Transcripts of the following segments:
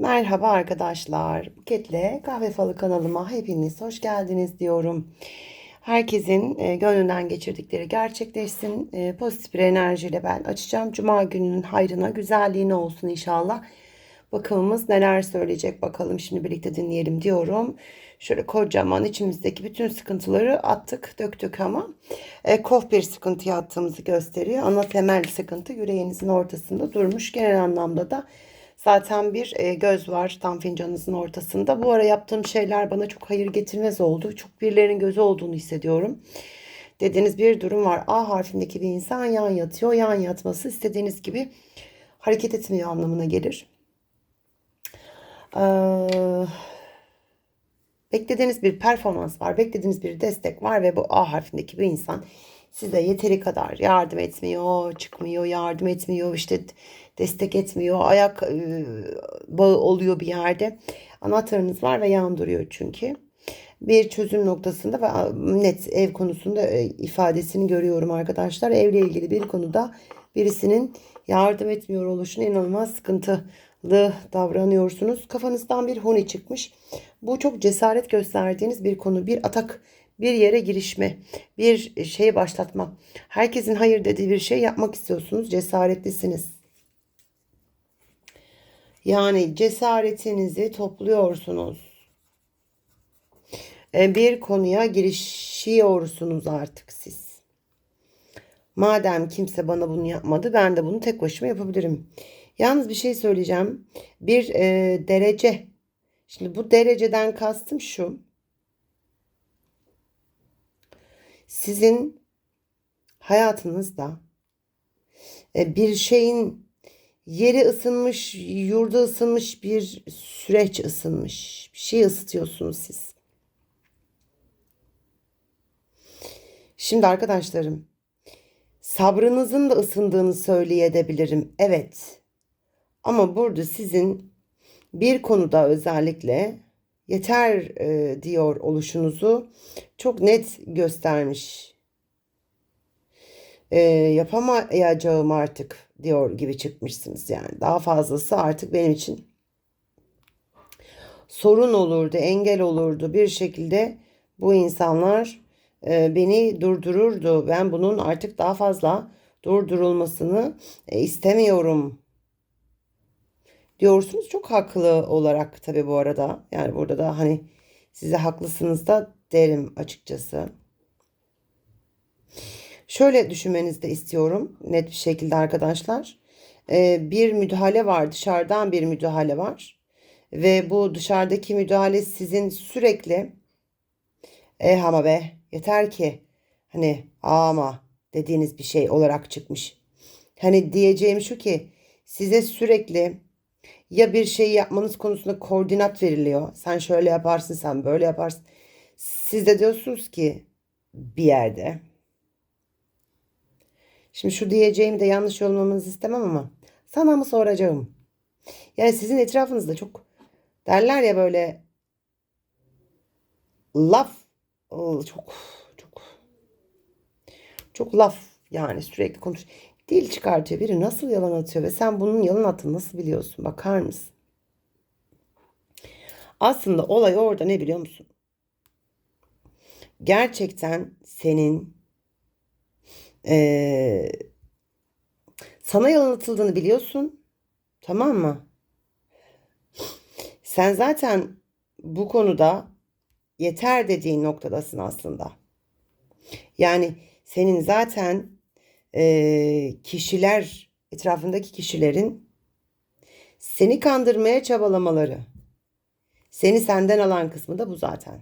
Merhaba arkadaşlar. Buketle Kahve Falı kanalıma hepiniz hoş geldiniz diyorum. Herkesin e, gönlünden geçirdikleri gerçekleşsin. E, pozitif bir enerjiyle ben açacağım. Cuma gününün hayrına, güzelliğine olsun inşallah. Bakımımız neler söyleyecek bakalım şimdi birlikte dinleyelim diyorum. Şöyle kocaman içimizdeki bütün sıkıntıları attık, döktük ama e, kof bir sıkıntıya attığımızı gösteriyor. Ana temel sıkıntı yüreğinizin ortasında durmuş. Genel anlamda da Zaten bir e, göz var tam fincanınızın ortasında. Bu ara yaptığım şeyler bana çok hayır getirmez oldu. Çok birilerinin gözü olduğunu hissediyorum. Dediğiniz bir durum var. A harfindeki bir insan yan yatıyor. Yan yatması istediğiniz gibi hareket etmiyor anlamına gelir. Beklediğiniz bir performans var. Beklediğiniz bir destek var ve bu A harfindeki bir insan size yeteri kadar yardım etmiyor, çıkmıyor, yardım etmiyor, işte destek etmiyor, ayak e, bağı oluyor bir yerde. Anahtarınız var ve yan duruyor çünkü. Bir çözüm noktasında ve net ev konusunda e, ifadesini görüyorum arkadaşlar. Evle ilgili bir konuda birisinin yardım etmiyor oluşuna inanılmaz sıkıntılı davranıyorsunuz. Kafanızdan bir huni çıkmış. Bu çok cesaret gösterdiğiniz bir konu, bir atak bir yere girişme, bir şey başlatma. Herkesin hayır dediği bir şey yapmak istiyorsunuz. Cesaretlisiniz. Yani cesaretinizi topluyorsunuz. E, bir konuya girişiyorsunuz artık siz. Madem kimse bana bunu yapmadı ben de bunu tek başıma yapabilirim. Yalnız bir şey söyleyeceğim. Bir e, derece. Şimdi bu dereceden kastım şu. Sizin hayatınızda e, bir şeyin yeri ısınmış, yurda ısınmış bir süreç ısınmış. Bir şey ısıtıyorsunuz siz. Şimdi arkadaşlarım, sabrınızın da ısındığını söyleyebilirim. Evet. Ama burada sizin bir konuda özellikle yeter e, diyor oluşunuzu çok net göstermiş. E, yapamayacağım artık diyor gibi çıkmışsınız yani. Daha fazlası artık benim için sorun olurdu, engel olurdu bir şekilde bu insanlar e, beni durdururdu. Ben bunun artık daha fazla durdurulmasını e, istemiyorum diyorsunuz. Çok haklı olarak tabii bu arada. Yani burada da hani size haklısınız da derim açıkçası. Şöyle düşünmenizi de istiyorum net bir şekilde arkadaşlar. Ee, bir müdahale var dışarıdan bir müdahale var. Ve bu dışarıdaki müdahale sizin sürekli e ama be yeter ki hani ama dediğiniz bir şey olarak çıkmış. Hani diyeceğim şu ki size sürekli ya bir şey yapmanız konusunda koordinat veriliyor. Sen şöyle yaparsın, sen böyle yaparsın. Siz de diyorsunuz ki bir yerde. Şimdi şu diyeceğimi de yanlış olmamanızı istemem ama sana mı soracağım? Yani sizin etrafınızda çok derler ya böyle laf çok çok çok laf yani sürekli konuş. Dil çıkartıyor. Biri nasıl yalan atıyor ve sen bunun yalan attığını nasıl biliyorsun? Bakar mısın? Aslında olay orada ne biliyor musun? Gerçekten senin ee, sana yalan atıldığını biliyorsun. Tamam mı? Sen zaten bu konuda yeter dediğin noktadasın aslında. Yani senin zaten e, kişiler, etrafındaki kişilerin seni kandırmaya çabalamaları. Seni senden alan kısmı da bu zaten.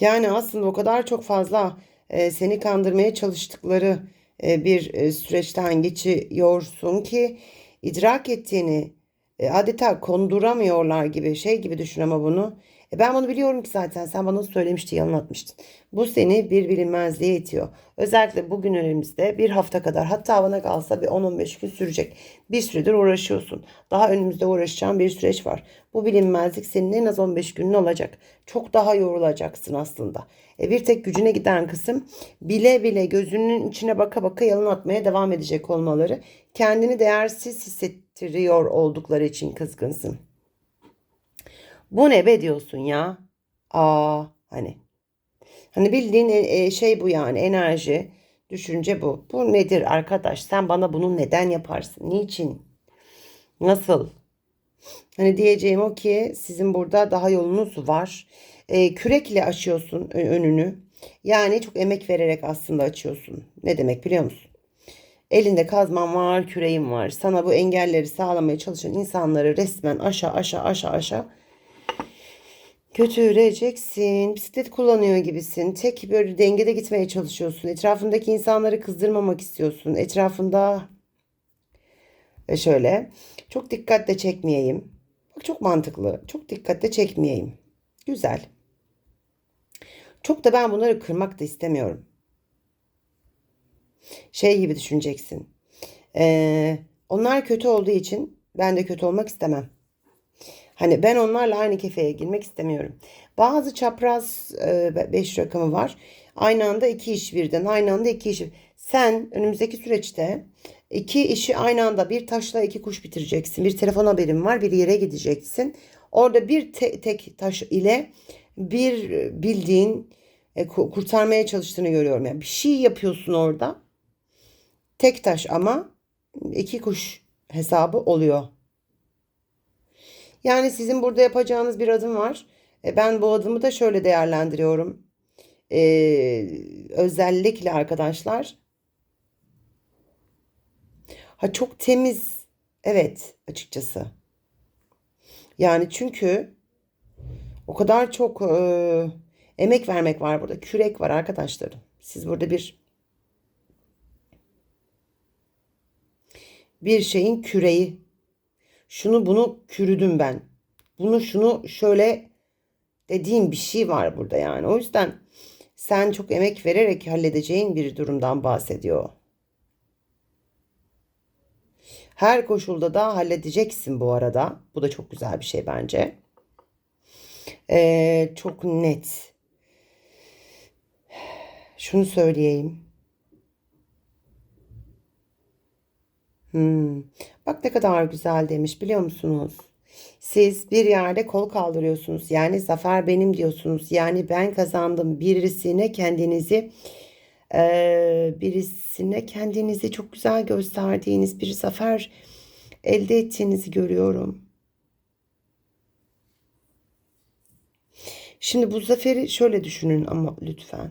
Yani aslında o kadar çok fazla e, seni kandırmaya çalıştıkları e, bir e, süreçten geçiyorsun ki idrak ettiğini e, adeta konduramıyorlar gibi şey gibi düşün ama bunu E ben bunu biliyorum ki zaten sen bana söylemiştin, anlatmıştın. Bu seni bir bilinmezliğe itiyor. Özellikle bugün önümüzde bir hafta kadar hatta bana kalsa bir 10-15 gün sürecek. Bir süredir uğraşıyorsun. Daha önümüzde uğraşacağın bir süreç var. Bu bilinmezlik senin en az 15 günün olacak. Çok daha yorulacaksın aslında. E bir tek gücüne giden kısım bile bile gözünün içine baka baka yalan atmaya devam edecek olmaları. Kendini değersiz hissettiriyor oldukları için kızgınsın. Bu ne be diyorsun ya? Aa hani. Hani bildiğin e, e, şey bu yani enerji, düşünce bu. Bu nedir arkadaş? Sen bana bunu neden yaparsın? Niçin? Nasıl? Hani diyeceğim o ki sizin burada daha yolunuz var. E, kürekle açıyorsun önünü. Yani çok emek vererek aslında açıyorsun. Ne demek biliyor musun? Elinde kazman var, küreğin var. Sana bu engelleri sağlamaya çalışan insanları resmen aşağı aşağı aşağı aşağı götüreceksin. Bisiklet kullanıyor gibisin. Tek böyle dengede gitmeye çalışıyorsun. Etrafındaki insanları kızdırmamak istiyorsun. Etrafında ve şöyle çok dikkatle çekmeyeyim. Bak çok mantıklı. Çok dikkatle çekmeyeyim. Güzel. Çok da ben bunları kırmak da istemiyorum. Şey gibi düşüneceksin. Ee, onlar kötü olduğu için ben de kötü olmak istemem. Hani ben onlarla aynı kefeye girmek istemiyorum. Bazı çapraz 5 e, rakamı var. Aynı anda iki iş birden, aynı anda iki iş. Sen önümüzdeki süreçte iki işi aynı anda bir taşla iki kuş bitireceksin. Bir telefon haberin var, bir yere gideceksin. Orada bir te- tek taş ile bir bildiğin e, kurtarmaya çalıştığını görüyorum. Yani bir şey yapıyorsun orada. Tek taş ama iki kuş hesabı oluyor. Yani sizin burada yapacağınız bir adım var. E, ben bu adımı da şöyle değerlendiriyorum. Ee, özellikle arkadaşlar. Ha çok temiz. Evet açıkçası. Yani çünkü o kadar çok e, emek vermek var burada. Kürek var arkadaşlarım. Siz burada bir bir şeyin küreği şunu bunu kürüdüm ben. Bunu şunu şöyle dediğim bir şey var burada yani. O yüzden sen çok emek vererek halledeceğin bir durumdan bahsediyor. Her koşulda da halledeceksin bu arada. Bu da çok güzel bir şey bence. Ee, çok net. Şunu söyleyeyim. Hmm. Bak ne kadar güzel demiş biliyor musunuz? Siz bir yerde kol kaldırıyorsunuz. Yani zafer benim diyorsunuz. Yani ben kazandım. Birisine kendinizi e, birisine kendinizi çok güzel gösterdiğiniz bir zafer elde ettiğinizi görüyorum. Şimdi bu zaferi şöyle düşünün ama lütfen.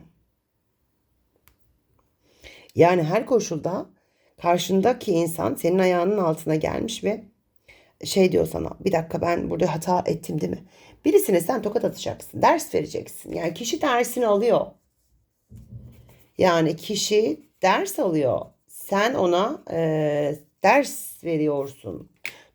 Yani her koşulda karşındaki insan senin ayağının altına gelmiş ve şey diyor sana bir dakika ben burada hata ettim değil mi? Birisine sen tokat atacaksın, ders vereceksin. Yani kişi dersini alıyor. Yani kişi ders alıyor. Sen ona e, ders veriyorsun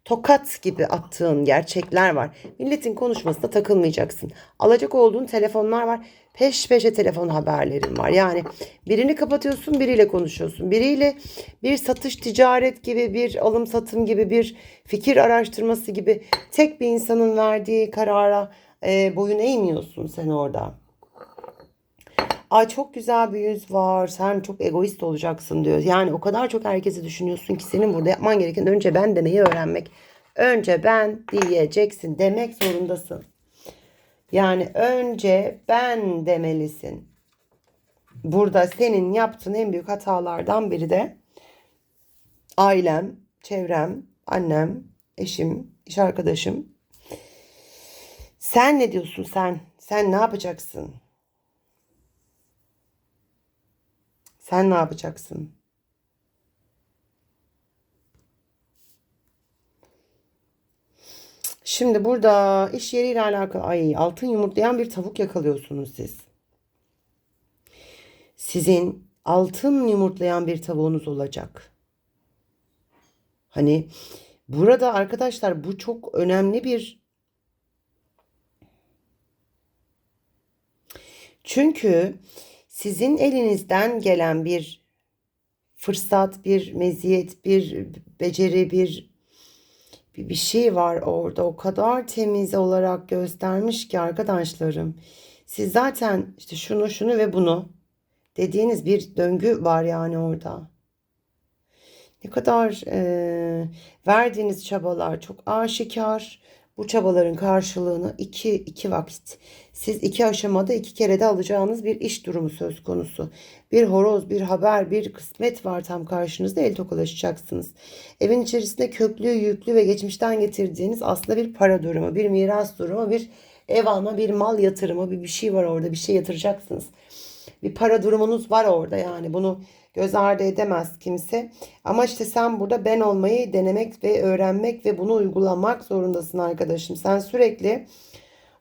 tokat gibi attığın gerçekler var. Milletin konuşmasına takılmayacaksın. Alacak olduğun telefonlar var. Peş peşe telefon haberlerin var. Yani birini kapatıyorsun biriyle konuşuyorsun. Biriyle bir satış ticaret gibi bir alım satım gibi bir fikir araştırması gibi tek bir insanın verdiği karara e, boyun eğmiyorsun sen orada. Ay çok güzel bir yüz var. Sen çok egoist olacaksın diyor. Yani o kadar çok herkesi düşünüyorsun ki senin burada yapman gereken önce ben demeyi öğrenmek. Önce ben diyeceksin. Demek zorundasın. Yani önce ben demelisin. Burada senin yaptığın en büyük hatalardan biri de ailem, çevrem, annem, eşim, iş arkadaşım. Sen ne diyorsun sen? Sen ne yapacaksın? Sen ne yapacaksın? Şimdi burada iş yeriyle alakalı ay altın yumurtlayan bir tavuk yakalıyorsunuz siz. Sizin altın yumurtlayan bir tavuğunuz olacak. Hani burada arkadaşlar bu çok önemli bir Çünkü sizin elinizden gelen bir fırsat, bir meziyet, bir beceri, bir bir, bir şey var orada. O kadar temiz olarak göstermiş ki arkadaşlarım. Siz zaten işte şunu şunu ve bunu dediğiniz bir döngü var yani orada. Ne kadar e, verdiğiniz çabalar çok aşikar. Bu çabaların karşılığını iki, iki vakit. Siz iki aşamada iki kere de alacağınız bir iş durumu söz konusu. Bir horoz, bir haber, bir kısmet var tam karşınızda el tokalaşacaksınız. Evin içerisinde köklü, yüklü ve geçmişten getirdiğiniz aslında bir para durumu, bir miras durumu, bir ev alma, bir mal yatırımı, bir bir şey var orada, bir şey yatıracaksınız. Bir para durumunuz var orada yani bunu göz ardı edemez kimse. Ama işte sen burada ben olmayı denemek ve öğrenmek ve bunu uygulamak zorundasın arkadaşım. Sen sürekli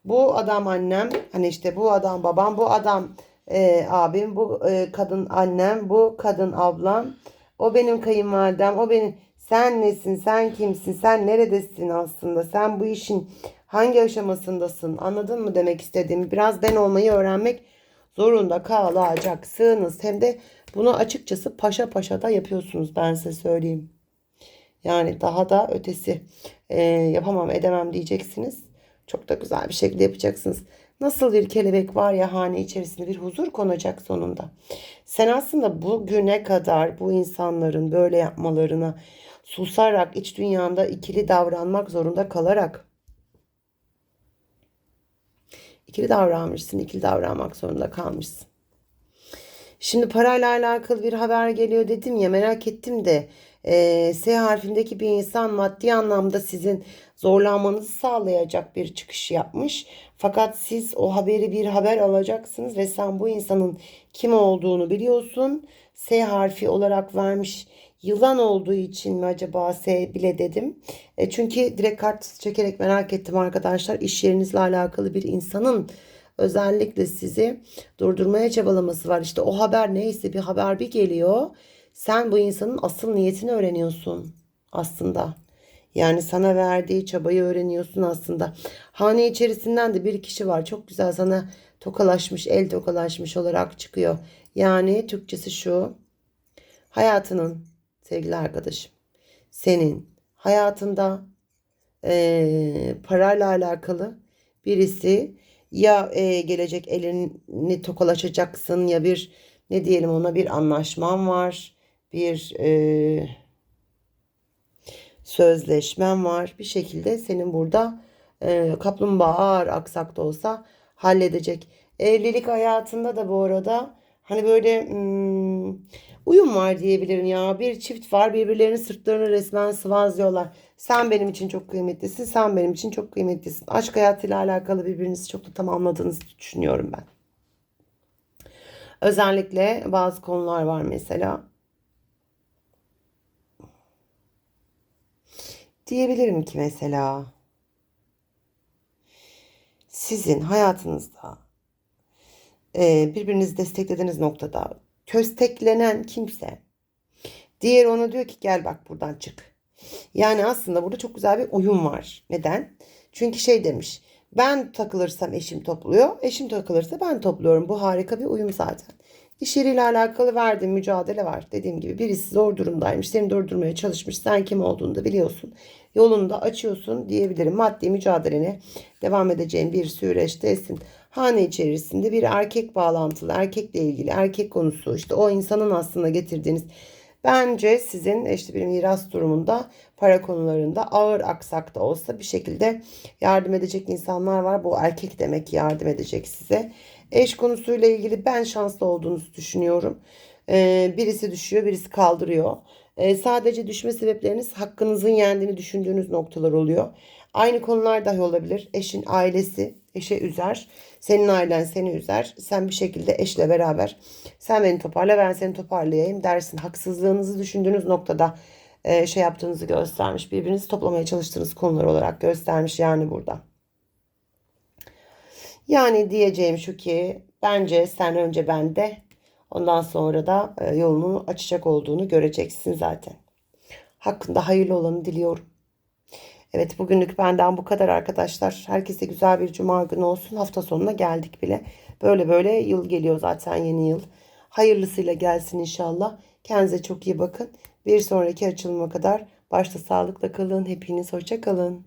bu adam annem, hani işte bu adam babam, bu adam e, abim, bu e, kadın annem, bu kadın ablam, o benim kayınvalidem, o benim sen nesin, sen kimsin, sen neredesin aslında, sen bu işin hangi aşamasındasın anladın mı demek istediğimi biraz ben olmayı öğrenmek zorunda kalacaksınız. Hem de bunu açıkçası paşa paşa da yapıyorsunuz ben size söyleyeyim. Yani daha da ötesi e, yapamam edemem diyeceksiniz. Çok da güzel bir şekilde yapacaksınız. Nasıl bir kelebek var ya hane içerisinde bir huzur konacak sonunda. Sen aslında bugüne kadar bu insanların böyle yapmalarına susarak iç dünyanda ikili davranmak zorunda kalarak ikili davranmışsın, ikili davranmak zorunda kalmışsın. Şimdi parayla alakalı bir haber geliyor dedim ya merak ettim de e, S harfindeki bir insan maddi anlamda sizin zorlanmanızı sağlayacak bir çıkış yapmış. Fakat siz o haberi bir haber alacaksınız ve sen bu insanın kim olduğunu biliyorsun. S harfi olarak vermiş yılan olduğu için mi acaba S bile dedim. E, çünkü direkt kart çekerek merak ettim arkadaşlar. İş yerinizle alakalı bir insanın özellikle sizi durdurmaya çabalaması var. İşte o haber neyse bir haber bir geliyor. Sen bu insanın asıl niyetini öğreniyorsun aslında. Yani sana verdiği çabayı öğreniyorsun aslında. Hane içerisinden de bir kişi var. Çok güzel sana tokalaşmış, el tokalaşmış olarak çıkıyor. Yani Türkçesi şu. Hayatının sevgili arkadaşım. Senin hayatında e, parayla alakalı birisi ya e, gelecek elini tokalaşacaksın ya bir ne diyelim ona bir anlaşman var. Bir e, sözleşmen var. Bir şekilde senin burada e, kaplumbağa ağır aksak da olsa halledecek. Evlilik hayatında da bu arada hani böyle hmm, uyum var diyebilirim ya. Bir çift var birbirlerinin sırtlarını resmen sıvazlıyorlar. Sen benim için çok kıymetlisin, sen benim için çok kıymetlisin. Aşk hayatıyla alakalı birbirinizi çok da tamamladığınızı düşünüyorum ben. Özellikle bazı konular var mesela. Diyebilirim ki mesela sizin hayatınızda e, birbirinizi desteklediğiniz noktada kösteklenen kimse diğer ona diyor ki gel bak buradan çık. Yani aslında burada çok güzel bir uyum var. Neden? Çünkü şey demiş. Ben takılırsam eşim topluyor. Eşim takılırsa ben topluyorum. Bu harika bir uyum zaten. İş yeriyle alakalı verdiğim mücadele var. Dediğim gibi birisi zor durumdaymış. Seni durdurmaya çalışmış. Sen kim olduğunu da biliyorsun. Yolunu da açıyorsun diyebilirim. Maddi mücadelene devam edeceğin bir süreçtesin. Hane içerisinde bir erkek bağlantılı, erkekle ilgili, erkek konusu işte o insanın aslında getirdiğiniz Bence sizin işte bir miras durumunda para konularında ağır aksak da olsa bir şekilde yardım edecek insanlar var. Bu erkek demek yardım edecek size. Eş konusuyla ilgili ben şanslı olduğunuzu düşünüyorum. Ee, birisi düşüyor, birisi kaldırıyor. Ee, sadece düşme sebepleriniz hakkınızın yendiğini düşündüğünüz noktalar oluyor. Aynı konular dahi olabilir. Eşin ailesi eşe üzer. Senin ailen seni üzer. Sen bir şekilde eşle beraber sen beni toparla ben seni toparlayayım dersin. Haksızlığınızı düşündüğünüz noktada e, şey yaptığınızı göstermiş. Birbirinizi toplamaya çalıştığınız konular olarak göstermiş yani burada. Yani diyeceğim şu ki bence sen önce bende ondan sonra da e, yolunu açacak olduğunu göreceksin zaten. Hakkında hayırlı olanı diliyorum. Evet bugünlük benden bu kadar arkadaşlar. Herkese güzel bir cuma günü olsun. Hafta sonuna geldik bile. Böyle böyle yıl geliyor zaten yeni yıl. Hayırlısıyla gelsin inşallah. Kendinize çok iyi bakın. Bir sonraki açılıma kadar başta sağlıkla kalın. Hepiniz hoşça kalın.